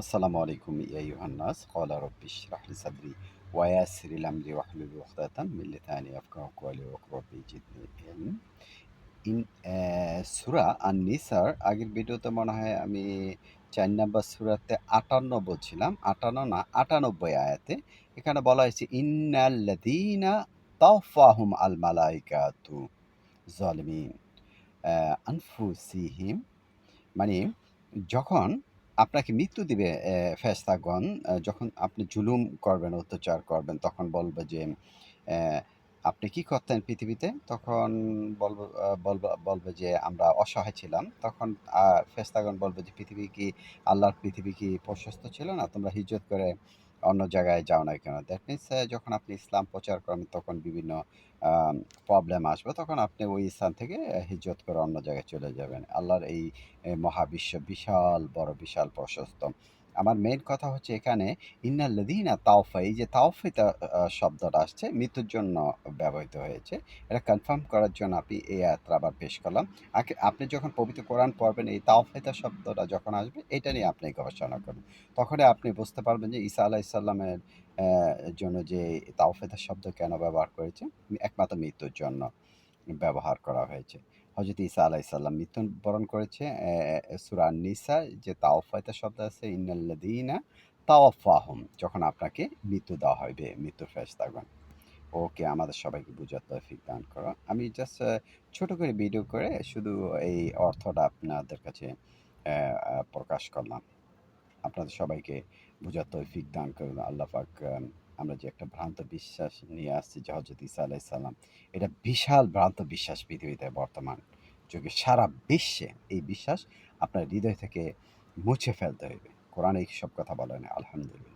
আসসালামু আলাইকুম, ইয়া ইউহান্নাস। ক্বালা রাব্বি ইশরাহ লি সাদরি ওয়া ইয়াসসির লি আমরি ওয়াহলুল উকদাতাম মিন লিসানি ইয়াফকাহু কওলি ওয়া রাব্বি জিদনি ইলম। ইন সূরা আন-নিসার আগের ভিডিওতে মনে হয় আমি ৪ নম্বর সূরাতে ৫৮ বলছিলাম। ৫৮ না ৯৮ আয়াতে। এখানে বলা হয়েছে ইন্নাল্লাযীনা তাওফাহুম আল মালাইকাতু যালিমিন। অ্যা আনফুসিহিম মানে যখন আপনাকে মৃত্যু দিবে ফেস্তাগণ যখন আপনি জুলুম করবেন, অত্যাচার করবেন তখন বলবে যে আপনি কি করতেন পৃথিবীতে? তখন বলব বলব যে আমরা অসহায় ছিলাম। তখন আ ফেরেশতাগণ বলবে যে পৃথিবী কি আল্লাহর পৃথিবী কি প্রশস্ত ছিল না? তোমরা হিজরত করে অন্য জায়গায় যাও না কেন? দ্যাট মিনস যখন আপনি ইসলাম প্রচার করেন তখন বিভিন্ন প্রবলেম আসবে। তখন আপনি ওই স্থান থেকে হিজরত করে অন্য জায়গায় চলে যাবেন। আল্লাহর এই মহাবিশ্ব বিশাল বড়, বিশাল প্রশস্ত। আমার মেন কথা হচ্ছে এখানে, ইন্নাল্লাযীনা তাওফা এই যে তাওফিতা শব্দটা আসছে, মৃত্যুর জন্য ব্যবহৃত হয়েছে। এটা কনফার্ম করার জন্য আমি এই আয়াতটা আবার পেশ করলাম। আপনি যখন পবিত্র কোরআন পড়বেন, এই তাওফিতা শব্দটা যখন আসবে, এটা নিয়ে আপনি গবেষণা করবেন। তখনই আপনি বুঝতে পারবেন যে ঈসা আলাইহিস সালামের জন্য যে তাওফিতা শব্দ কেন ব্যবহার করেছে? একমাত্র মৃত্যুর জন্য ব্যবহার করা হয়েছে। হযরত ঈসা আলাইহিস সালাম মৃত্যুবরণ করেছে অ্যা অ্যা সূরা আন-নিসা যে তাওফাইতা শব্দ আছে ইন্নাল্লাযীনা তাওয়াফাহুম যখন আপনাকে মৃত্যু দেওয়া হবে, মৃত্যুর ফেরেশতাগণ। ওকে আমাদের সবাইকে বুঝার তৌফিক দান করো। আমি জাস্ট ছোট করে ভিডিও করে শুধু এই অর্থটা আপনাদের কাছে প্রকাশ করলাম। আপনাদের সবাইকে বুঝার তৌফিক দান করুন। আল্লাহ পাক আমরা যে একটা ভ্রান্ত বিশ্বাস নিয়ে আসছি যে ইসা ঈসা আলাইহিস সালাম, এটা বিশাল ভ্রান্ত বিশ্বাস পৃথিবীতে বর্তমান যুগে সারা বিশ্বে এই বিশ্বাস আপনার হৃদয় থেকে মুছে ফেলতে হইবে। কোরআনে এইসব কথা বলা নেই। আলহামদুলিল্লাহ।